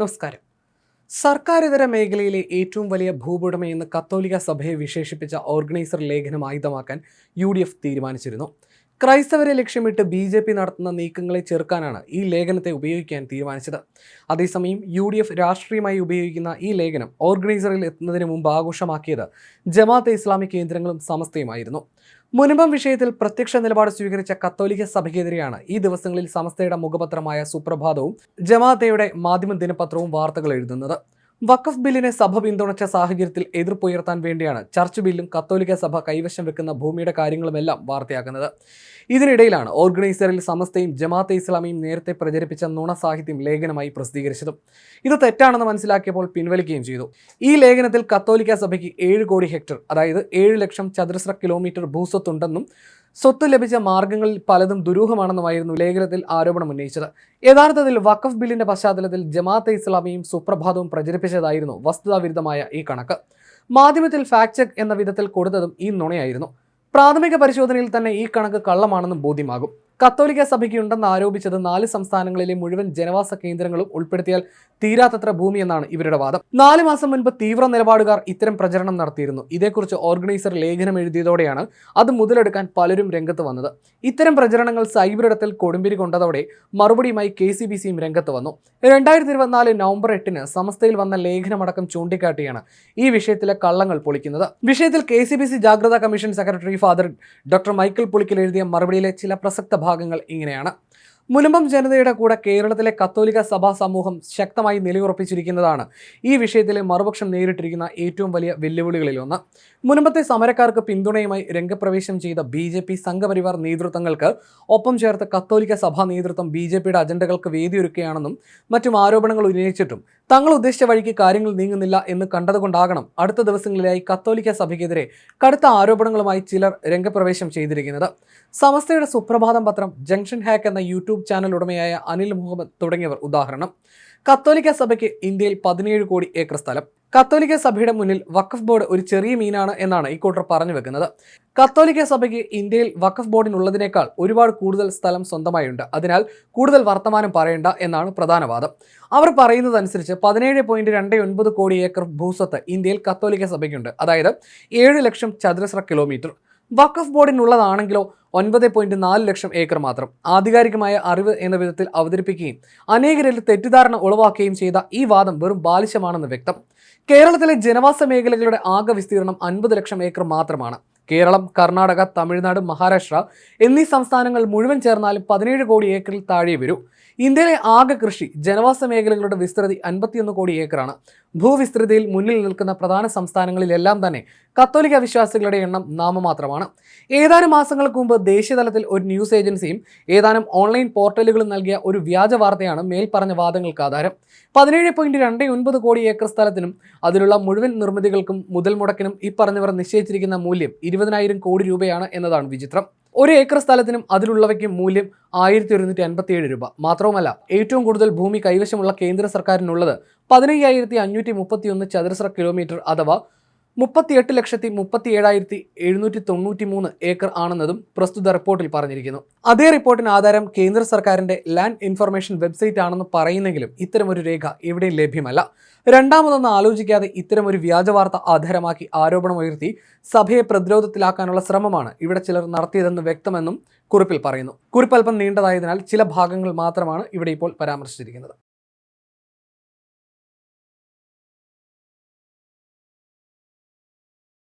നമസ്കാരം. സർക്കാരിതര മേഖലയിലെ ഏറ്റവും വലിയ ഭൂപുടമയെന്ന് കത്തോലിക്ക സഭയെ വിശേഷിപ്പിച്ച ഓർഗനൈസർ ലേഖനം ആയുധമാക്കാൻ യു ഡി എഫ് തീരുമാനിച്ചിരുന്നു. ക്രൈസ്തവരെ ലക്ഷ്യമിട്ട് ബി ജെ പി നടത്തുന്ന നീക്കങ്ങളെ ചെറുക്കാനാണ് ഈ ലേഖനത്തെ ഉപയോഗിക്കാൻ തീരുമാനിച്ചത്. അതേസമയം യു ഡി എഫ് രാഷ്ട്രീയമായി ഉപയോഗിക്കുന്ന ഈ ലേഖനം ഓർഗനൈസറിൽ എത്തുന്നതിന് മുമ്പ് ആഘോഷമാക്കിയത് ജമാഅത്തെ ഇസ്ലാമിക് കേന്ദ്രങ്ങളും സമസ്തയുമായിരുന്നു. മുൻപം വിഷയത്തിൽ പ്രത്യക്ഷ നിലപാട് സ്വീകരിച്ച കത്തോലിക്ക സഭയ്ക്കെതിരെയാണ് ഈ ദിവസങ്ങളിൽ സമസ്തയുടെ മുഖപത്രമായ സുപ്രഭാതവും ജമാഅത്തയുടെ മാധ്യമ ദിനപത്രവും വാർത്തകൾ എഴുതുന്നത്. വഖഫ് ബില്ലിനെ സഭ പിന്തുണച്ച സാഹചര്യത്തിൽ എതിർപ്പുയർത്താൻ വേണ്ടിയാണ് ചർച്ച് ബില്ലും കത്തോലിക്ക സഭ കൈവശം വെക്കുന്ന ഭൂമിയുടെ കാര്യങ്ങളുമെല്ലാം വാർത്തയാക്കുന്നത്. ഇതിനിടയിലാണ് ഓർഗനൈസറിൽ സമസ്തയും ജമാഅത്തെ ഇസ്ലാമിയും നേരത്തെ പ്രചരിപ്പിച്ച നുണ സാഹിത്യം ലേഖനമായി പ്രസിദ്ധീകരിച്ചതും. ഇത് തെറ്റാണെന്ന് മനസ്സിലാക്കിയപ്പോൾ പിൻവലിക്കുകയും ചെയ്തു. ഈ ലേഖനത്തിൽ കത്തോലിക്ക സഭയ്ക്ക് ഏഴ് കോടി ഹെക്ടർ അതായത് ഏഴ് ലക്ഷം ചതുരശ്ര കിലോമീറ്റർ ഭൂസ്വത്തുണ്ടെന്നും സ്വത്ത് ലഭിച്ച മാർഗങ്ങളിൽ പലതും ദുരൂഹമാണെന്നുമായിരുന്നു ലേഖനത്തിൽ ആരോപണം ഉന്നയിച്ചത്. യഥാർത്ഥത്തിൽ വഖഫ് ബില്ലിന്റെ പശ്ചാത്തലത്തിൽ ജമാഅത്തെ ഇസ്ലാമിയും സുപ്രഭാതവും പ്രചരിപ്പിച്ചതായിരുന്നു വസ്തുതാവിരുദ്ധമായ ഈ കണക്ക്. മാധ്യമത്തിൽ ഫാക്ട് ചെക്ക് എന്ന വിധത്തിൽ കൊടുത്തതും ഈ നുണയായിരുന്നു. പ്രാഥമിക പരിശോധനയിൽ തന്നെ ഈ കണക്ക് കള്ളമാണെന്നും ബോധ്യമാകും. കത്തോലിക്ക സഭയ്ക്ക് ഉണ്ടെന്ന് ആരോപിച്ചത് നാല് സംസ്ഥാനങ്ങളിലെ മുഴുവൻ ജനവാസ കേന്ദ്രങ്ങളും ഉൾപ്പെടുത്തിയാൽ തീരാത്തത്ര ഭൂമി എന്നാണ് ഇവരുടെ വാദം. നാല് മാസം മുൻപ് തീവ്ര നിലപാടുകാർ ഇത്തരം പ്രചരണം നടത്തിയിരുന്നു. ഇതേക്കുറിച്ച് ഓർഗനൈസർ ലേഖനം എഴുതിയതോടെയാണ് അത് മുതലെടുക്കാൻ പലരും രംഗത്ത് വന്നത്. ഇത്തരം പ്രചരണങ്ങൾ സൈബറിടത്തിൽ കൊടുമ്പിരി കൊണ്ടതോടെ മറുപടിയുമായി കെ സി ബി സിയും രംഗത്ത് വന്നു. രണ്ടായിരത്തി ഇരുപത്തിനാല് നവംബർ എട്ടിന് സമസ്തയിൽ വന്ന ലേഖനമടക്കം ചൂണ്ടിക്കാട്ടിയാണ് ഈ വിഷയത്തിലെ കള്ളങ്ങൾ പൊളിക്കുന്നത്. വിഷയത്തിൽ കെ സി ബി സി ജാഗ്രതാ commission secretary father doctor Michael Pulickal എഴുതിയ മറുപടിയിലെ ചില പ്രസക്ത ഭാഗങ്ങൾ ഇങ്ങനെയാണ്. മുനമ്പം ജനതയുടെ കൂടെ കേരളത്തിലെ കത്തോലിക്ക സഭാ സമൂഹം ശക്തമായി നിലയുറപ്പിച്ചിരിക്കുന്നതാണ്. ഈ വിഷയത്തിലെ മറുപക്ഷം നേരിട്ടിരിക്കുന്ന ഏറ്റവും വലിയ വെല്ലുവിളികളിലൊന്ന് മുനമ്പത്തെ സമരക്കാർക്ക് പിന്തുണയുമായി രംഗപ്രവേശം ചെയ്ത ബി ജെ പി സംഘപരിവാർ നേതൃത്വങ്ങൾക്ക് ഒപ്പം ചേർത്ത് കത്തോലിക്ക സഭാ നേതൃത്വം ബി ജെ പിയുടെ അജണ്ടകൾക്ക് വേദിയൊരുക്കുകയാണെന്നും മറ്റും ആരോപണങ്ങൾ ഉന്നയിച്ചിട്ടും തങ്ങൾ ഉദ്ദേശിച്ച വഴിക്ക് കാര്യങ്ങൾ നീങ്ങുന്നില്ല എന്ന് കണ്ടതുകൊണ്ടാകണം അടുത്ത ദിവസങ്ങളിലായി കത്തോലിക്ക സഭയ്ക്കെതിരെ കടുത്ത ആരോപണങ്ങളുമായി ചിലർ രംഗപ്രവേശം ചെയ്തിരിക്കുന്നത്. സമസ്തയുടെ സുപ്രഭാതം പത്രം ജംഗ്ഷൻ ഹാക്ക് എന്ന യൂട്യൂബ് ചാനൽ ഉടമയായ അനിൽ മുഹമ്മദ് തുടങ്ങിയവർ ഉദാഹരണം. കത്തോലിക്ക സഭയ്ക്ക് ഇന്ത്യയിൽ പതിനേഴ് കോടി ഏക്കർ സ്ഥലം. കത്തോലിക്ക സഭയുടെ മുന്നിൽ വഖഫ് ബോർഡ് ഒരു ചെറിയ മീനാണ് എന്നാണ് ഇക്കൂട്ടർ പറഞ്ഞു വെക്കുന്നത്. കത്തോലിക്ക സഭയ്ക്ക് ഇന്ത്യയിൽ വഖഫ് ബോർഡിനുള്ളതിനേക്കാൾ ഒരുപാട് കൂടുതൽ സ്ഥലം സ്വന്തമായുണ്ട്. അതിനാൽ കൂടുതൽ വർത്തമാനം പറയേണ്ട എന്നാണ് പ്രധാന വാദം. അവർ പറയുന്നതനുസരിച്ച് പതിനേഴ് പോയിന്റ് രണ്ട് ഒൻപത് കോടി ഏക്കർ ഭൂസ്വത്ത് ഇന്ത്യയിൽ കത്തോലിക്ക സഭയ്ക്കുണ്ട്. അതായത് ഏഴ് ലക്ഷം ചതുരശ്ര കിലോമീറ്റർ. വഖഫ് ബോർഡിനുള്ളതാണെങ്കിലോ ഒൻപത് പോയിന്റ് നാല് ലക്ഷം ഏക്കർ മാത്രം. ആധികാരികമായ അറിവ് എന്ന വിധത്തിൽ അവതരിപ്പിക്കുകയും അനേകരിൽ തെറ്റിദ്ധാരണ ഉളവാക്കുകയും ചെയ്ത ഈ വാദം വെറും ബാലിശമാണെന്ന് വ്യക്തം. കേരളത്തിലെ ജനവാസ മേഖലകളുടെ ആകെ വിസ്തീർണം അൻപത് ലക്ഷം ഏക്കർ മാത്രമാണ്. കേരളം കർണാടക തമിഴ്നാട് മഹാരാഷ്ട്ര എന്നീ സംസ്ഥാനങ്ങൾ മുഴുവൻ ചേർന്നാലും പതിനേഴ് കോടി ഏക്കറിൽ താഴെ വരൂ. ഇന്ത്യയിലെ ആകെ കൃഷി ജനവാസ മേഖലകളുടെ വിസ്തൃതി അൻപത്തിയൊന്ന് കോടി ഏക്കറാണ്. ഭൂവിസ്തൃതിയിൽ മുന്നിൽ നിൽക്കുന്ന പ്രധാന സംസ്ഥാനങ്ങളിലെല്ലാം തന്നെ കത്തോലിക്ക വിശ്വാസികളുടെ എണ്ണം നാമമാത്രമാണ്. ഏതാനും മാസങ്ങൾക്ക് മുമ്പ് ദേശീയതലത്തിൽ ഒരു ന്യൂസ് ഏജൻസിയും ഏതാനും ഓൺലൈൻ പോർട്ടലുകളും നൽകിയ ഒരു വ്യാജ വാർത്തയാണ് മേൽപ്പറഞ്ഞ വാദങ്ങൾക്ക് ആധാരം. പതിനേഴ് പോയിന്റ് രണ്ട് ഒൻപത് കോടി ഏക്കർ സ്ഥലത്തിനും അതിലുള്ള മുഴുവൻ നിർമ്മിതികൾക്കും മുതൽ മുടക്കിനും ഈ പറഞ്ഞവർ നിശ്ചയിച്ചിരിക്കുന്ന മൂല്യം ഇരുപതിനായിരം കോടി രൂപയാണ് എന്നതാണ് വിചിത്രം. ഒരു ഏക്കർ സ്ഥലത്തിനും അതിലുള്ളവയ്ക്കും മൂല്യം ആയിരത്തി ഒരുന്നൂറ്റി അൻപത്തി ഏഴ് രൂപ. മാത്രവുമല്ല ഏറ്റവും കൂടുതൽ ഭൂമി കൈവശമുള്ള കേന്ദ്ര സർക്കാരിനുള്ളത് പതിനയ്യായിരത്തി അഞ്ഞൂറ്റി മുപ്പത്തി ഒന്ന് ചതുരശ്ര കിലോമീറ്റർ അഥവാ മുപ്പത്തിയെട്ട് ലക്ഷത്തി മുപ്പത്തി ഏഴായിരത്തി എഴുന്നൂറ്റി തൊണ്ണൂറ്റി മൂന്ന് ഏക്കർ ആണെന്നതും പ്രസ്തുത റിപ്പോർട്ടിൽ പറഞ്ഞിരിക്കുന്നു. അതേ റിപ്പോർട്ടിന് ആധാരം കേന്ദ്ര സർക്കാരിന്റെ ലാൻഡ് ഇൻഫർമേഷൻ വെബ്സൈറ്റ് ആണെന്ന് പറയുന്നെങ്കിലും ഇത്തരമൊരു രേഖ എവിടെയും ലഭ്യമല്ല. രണ്ടാമതൊന്നും ആലോചിക്കാതെ ഇത്തരമൊരു വ്യാജവാർത്ത ആധാരമാക്കി ആരോപണമുയർത്തി സഭയെ പ്രതിരോധത്തിലാക്കാനുള്ള ശ്രമമാണ് ഇവിടെ ചിലർ നടത്തിയതെന്ന് വ്യക്തമെന്നും കുറിപ്പിൽ പറയുന്നു. കുറിപ്പ് അല്പം നീണ്ടതായതിനാൽ ചില ഭാഗങ്ങൾ മാത്രമാണ് ഇവിടെ ഇപ്പോൾ പരാമർശിച്ചിരിക്കുന്നത്.